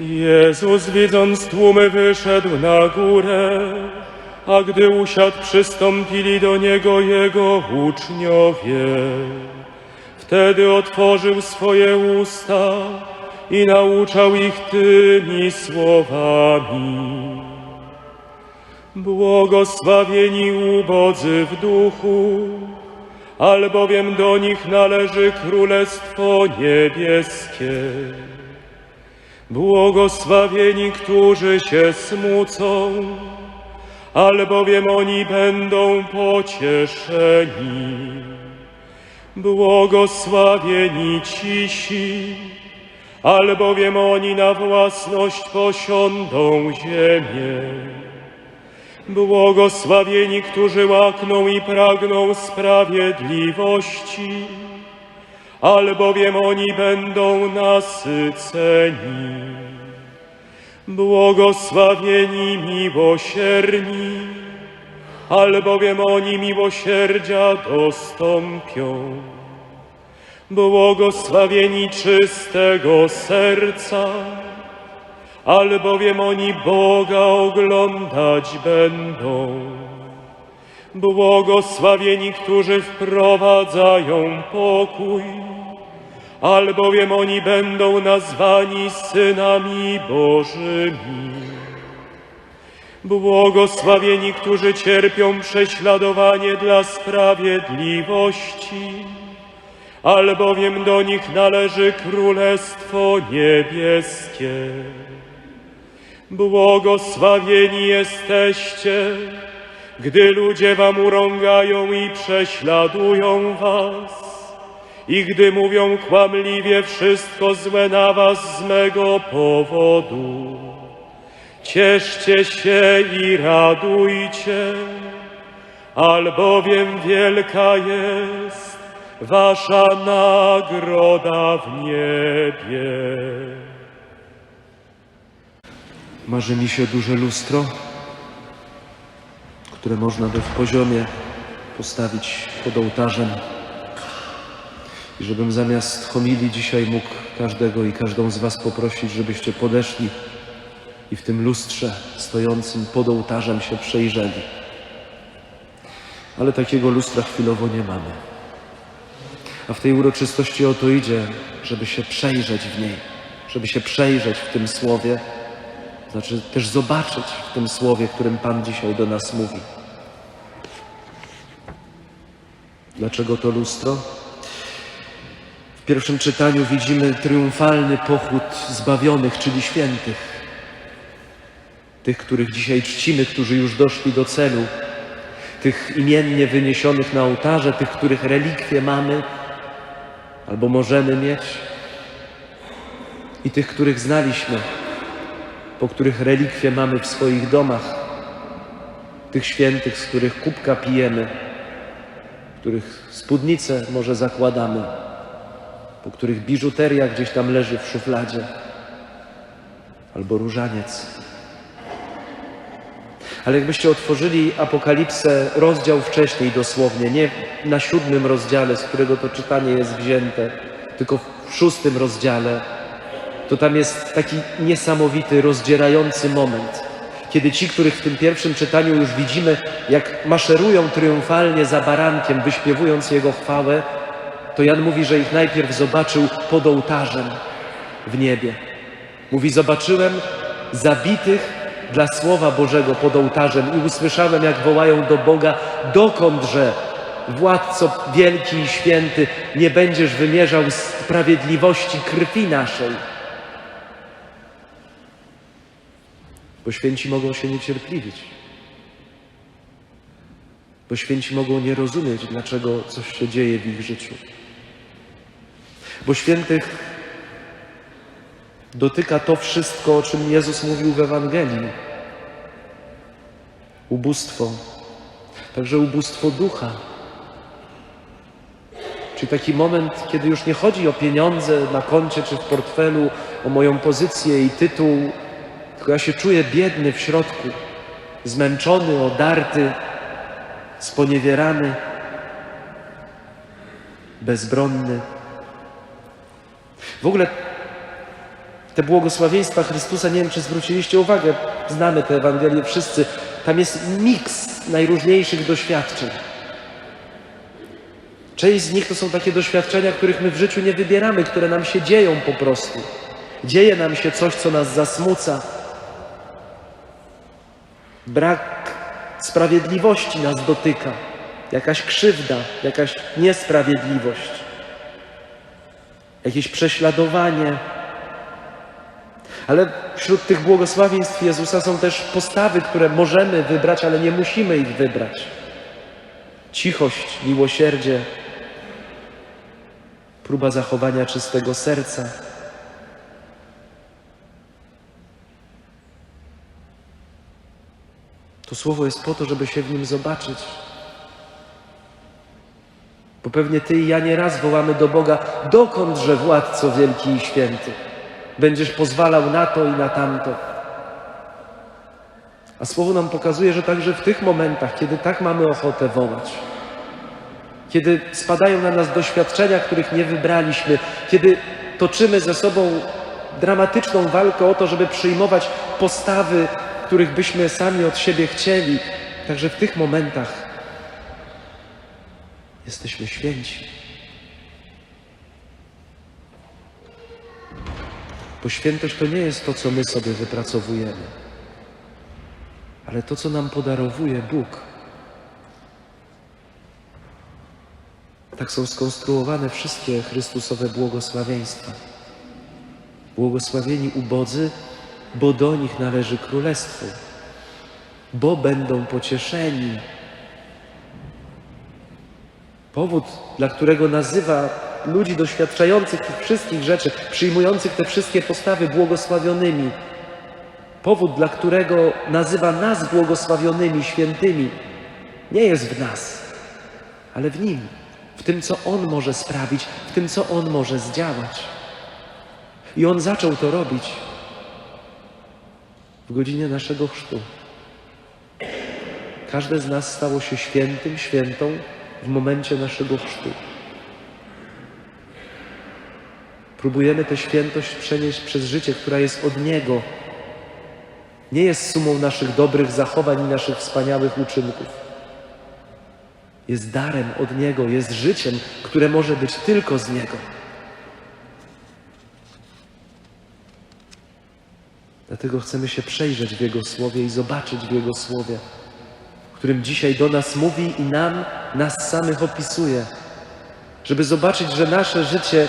Jezus widząc tłumy wyszedł na górę, a gdy usiadł przystąpili do Niego Jego uczniowie. Wtedy otworzył swoje usta i nauczał ich tymi słowami. Błogosławieni ubodzy w duchu, albowiem do nich należy Królestwo Niebieskie. Błogosławieni, którzy się smucą, albowiem oni będą pocieszeni. Błogosławieni cisi, albowiem oni na własność posiądą ziemię. Błogosławieni, którzy łakną i pragną sprawiedliwości, albowiem oni będą nasyceni. Błogosławieni miłosierni, albowiem oni miłosierdzia dostąpią. Błogosławieni czystego serca, albowiem oni Boga oglądać będą. Błogosławieni, którzy wprowadzają pokój, albowiem oni będą nazwani synami Bożymi. Błogosławieni, którzy cierpią prześladowanie dla sprawiedliwości, albowiem do nich należy Królestwo Niebieskie. Błogosławieni jesteście, gdy ludzie wam urągają i prześladują was, i gdy mówią kłamliwie wszystko złe na was z mego powodu. Cieszcie się i radujcie, albowiem wielka jest wasza nagroda w niebie. Marzy mi się duże lustro, które można by w poziomie postawić pod ołtarzem. I żebym zamiast homilii dzisiaj mógł każdego i każdą z Was poprosić, żebyście podeszli i w tym lustrze stojącym pod ołtarzem się przejrzeli. Ale takiego lustra chwilowo nie mamy. A w tej uroczystości o to idzie, żeby się przejrzeć w niej, żeby się przejrzeć w tym słowie, znaczy też zobaczyć w tym słowie, którym Pan dzisiaj do nas mówi. Dlaczego to lustro? W pierwszym czytaniu widzimy triumfalny pochód zbawionych, czyli świętych. Tych, których dzisiaj czcimy, którzy już doszli do celu. Tych imiennie wyniesionych na ołtarze, tych, których relikwie mamy albo możemy mieć. I tych, których znaliśmy, po których relikwie mamy w swoich domach. Tych świętych, z których kubka pijemy, których spódnice może zakładamy po których biżuteria gdzieś tam leży w szufladzie, albo różaniec. Ale jakbyście otworzyli Apokalipsę, rozdział wcześniej dosłownie, nie na siódmym rozdziale, z którego to czytanie jest wzięte, tylko w szóstym rozdziale, to tam jest taki niesamowity, rozdzierający moment, kiedy ci, których w tym pierwszym czytaniu już widzimy, jak maszerują triumfalnie za barankiem, wyśpiewując jego chwałę, to Jan mówi, że ich najpierw zobaczył pod ołtarzem w niebie. Mówi, zobaczyłem zabitych dla Słowa Bożego pod ołtarzem i usłyszałem, jak wołają do Boga, dokądże, władco wielki i święty, nie będziesz wymierzał sprawiedliwości krwi naszej. Bo święci mogą się niecierpliwić. Bo święci mogą nie rozumieć, dlaczego coś się dzieje w ich życiu. Bo świętych dotyka to wszystko, o czym Jezus mówił w Ewangelii. Ubóstwo, także ubóstwo ducha. Czyli taki moment, kiedy już nie chodzi o pieniądze na koncie czy w portfelu, o moją pozycję i tytuł, tylko ja się czuję biedny w środku, zmęczony, odarty, sponiewierany, bezbronny. W ogóle Te błogosławieństwa Chrystusa, nie wiem czy zwróciliście uwagę, znamy te Ewangelie wszyscy, tam jest miks najróżniejszych doświadczeń. Część z nich to są takie doświadczenia, których my w życiu nie wybieramy, które nam się dzieją po prostu. Dzieje nam się coś, co nas zasmuca. Brak sprawiedliwości nas dotyka, jakaś krzywda, jakaś niesprawiedliwość, jakieś prześladowanie. Ale wśród tych błogosławieństw Jezusa są też postawy, które możemy wybrać, ale nie musimy ich wybrać. Cichość, miłosierdzie, próba zachowania czystego serca. To słowo jest po to, żeby się w nim zobaczyć. Bo pewnie Ty i ja nieraz wołamy do Boga, dokądże władco wielki i święty? Będziesz pozwalał na to i na tamto. A słowo nam pokazuje, że także w tych momentach, kiedy tak mamy ochotę wołać, kiedy spadają na nas doświadczenia, których nie wybraliśmy, kiedy toczymy ze sobą dramatyczną walkę o to, żeby przyjmować postawy, których byśmy sami od siebie chcieli, także w tych momentach jesteśmy święci. Bo świętość to nie jest to, co my sobie wypracowujemy, ale to, co nam podarowuje Bóg. Tak są skonstruowane wszystkie Chrystusowe błogosławieństwa. Błogosławieni ubodzy, bo do nich należy królestwo, bo będą pocieszeni. Powód, dla którego nazywa ludzi doświadczających tych wszystkich rzeczy, przyjmujących te wszystkie postawy błogosławionymi, powód, dla którego nazywa nas błogosławionymi, świętymi, nie jest w nas, ale w Nim, w tym, co On może sprawić, w tym, co On może zdziałać. I On zaczął to robić w godzinie naszego chrztu. Każde z nas stało się świętym, świętą w momencie naszego chrztu. Próbujemy tę świętość przenieść przez życie, która jest od Niego. Nie jest sumą naszych dobrych zachowań i naszych wspaniałych uczynków. Jest darem od Niego, jest życiem, które może być tylko z Niego. Dlatego chcemy się przejrzeć w Jego Słowie i zobaczyć w Jego Słowie, którym dzisiaj do nas mówi i nam, nas samych opisuje, żeby zobaczyć, że nasze życie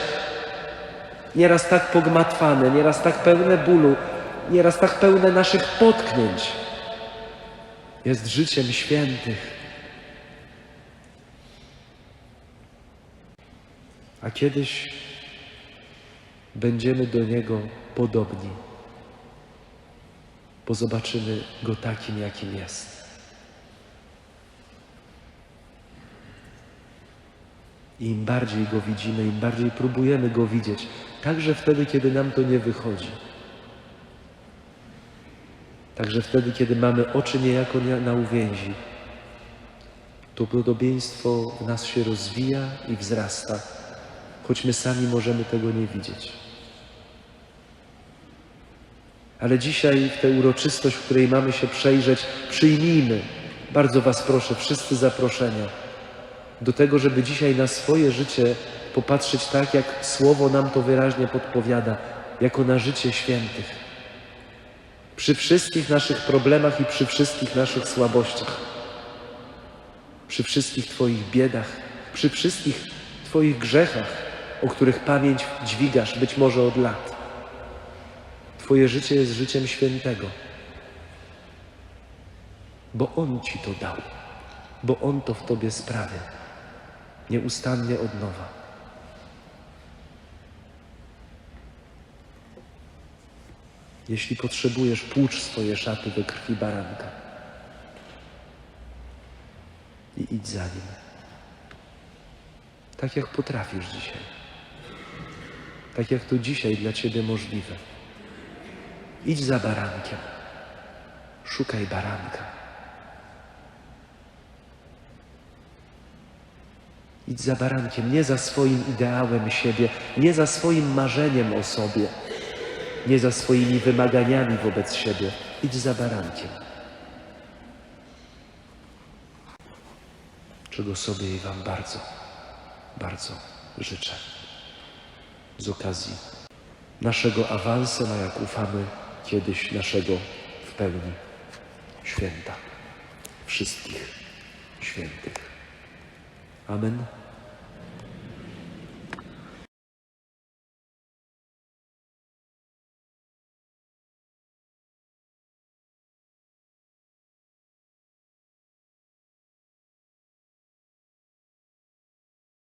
nieraz tak pogmatwane, nieraz tak pełne bólu, nieraz tak pełne naszych potknięć, jest życiem świętych. A kiedyś będziemy do Niego podobni bo zobaczymy Go takim, jakim jest. I im bardziej Go widzimy, im bardziej próbujemy Go widzieć, także wtedy, kiedy nam to nie wychodzi. Także wtedy, kiedy mamy oczy niejako na uwięzi, to podobieństwo w nas się rozwija i wzrasta, choć my sami możemy tego nie widzieć. Ale dzisiaj w tę uroczystość, w której mamy się przejrzeć, przyjmijmy, bardzo Was proszę, wszyscy zaproszenia, do tego, żeby dzisiaj na swoje życie popatrzeć tak, jak Słowo nam to wyraźnie podpowiada, jako na życie świętych. Przy wszystkich naszych problemach i przy wszystkich naszych słabościach, przy wszystkich Twoich biedach, przy wszystkich Twoich grzechach, o których pamięć dźwigasz być może od lat. Twoje życie jest życiem świętego, bo On Ci to dał, bo On to w Tobie sprawia, nieustannie od nowa. Jeśli potrzebujesz, płucz swoje szaty we krwi baranka i idź za Nim, tak jak potrafisz dzisiaj, tak jak to dzisiaj dla Ciebie możliwe. Idź za barankiem. Szukaj baranka. Idź za barankiem, nie za swoim ideałem siebie, nie za swoim marzeniem o sobie, nie za swoimi wymaganiami wobec siebie. Idź za barankiem. Czego sobie i Wam bardzo, bardzo życzę. Z okazji naszego awansu, na jak ufamy kiedyś naszego w pełni święta. Wszystkich świętych. Amen.